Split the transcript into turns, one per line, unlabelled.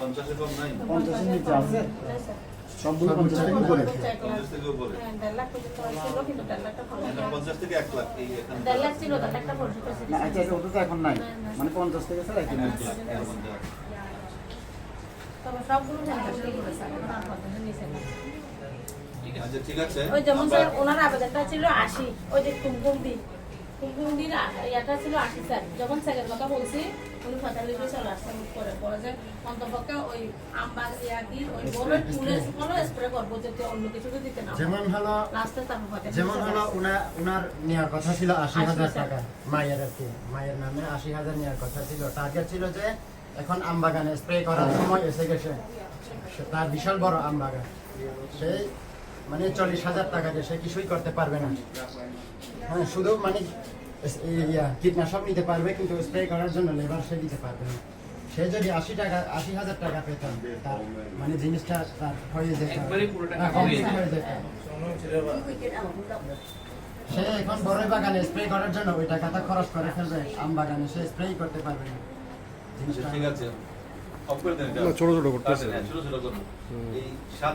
পঞ্চাশের নিচে আছে? সবগুলো পঞ্চাশ থেকে উপরে।
পঞ্চাশ থেকে উপরে।
হ্যাঁ।
পঞ্চাশ থেকে এক লাখ
আচ্ছা আচ্ছা ওটা তো এখন নাই। মানে পঞ্চাশ থেকে স্যার।
আচ্ছা ঠিক আছে
ওই যেমন স্যার ওনার আবেদনটা ছিল আশি ওই যে কুমকুম দি। কুমকুম দির ইয়াটা ছিল আশি স্যার। যখন স্যারের কথা বলছি উনি পঁয়তাল্লিশে চলে আসছেন করে। পরে যে অন্তপক্ষে ওই আমবাগ ওই বড় টুলের কোনো স্প্রে করব যাতে অন্য কিছু দিতে না
যেমন হলো
তারপর
যেমন হলো উনার উনার নেওয়ার কথা ছিল আশি হাজার টাকা মায়ের আর কি। মায়ের নামে আশি হাজার নেওয়ার কথা ছিল। টার্গেট ছিল যে এখন আম বাগানে স্প্রে করার সময় এসে গেছে। তার বিশাল বড় আম বাগান সেই মানে চল্লিশ হাজার টাকা দিয়ে সে কিছুই করতে পারবে না। হ্যাঁ শুধু মানে কীটনাশক নিতে পারবে কিন্তু স্প্রে করার জন্য লেবার সে দিতে পারবে না। সে যদি আশি টাকা আশি হাজার টাকা পেতাম তার মানে জিনিসটা তার হয়ে যেত। হ্যাঁ, সে এখন বড়ই বাগানে স্প্রে করার জন্য ওই টাকাটা খরচ করে ফেলবে আম বাগানে সে স্প্রে করতে পারবে না। জিনিসটা
ঠিক আছে। অফ করে দেন এটা।
না, ছোট ছোট করতেছে।
হ্যাঁ, ছোট ছোট এই সাত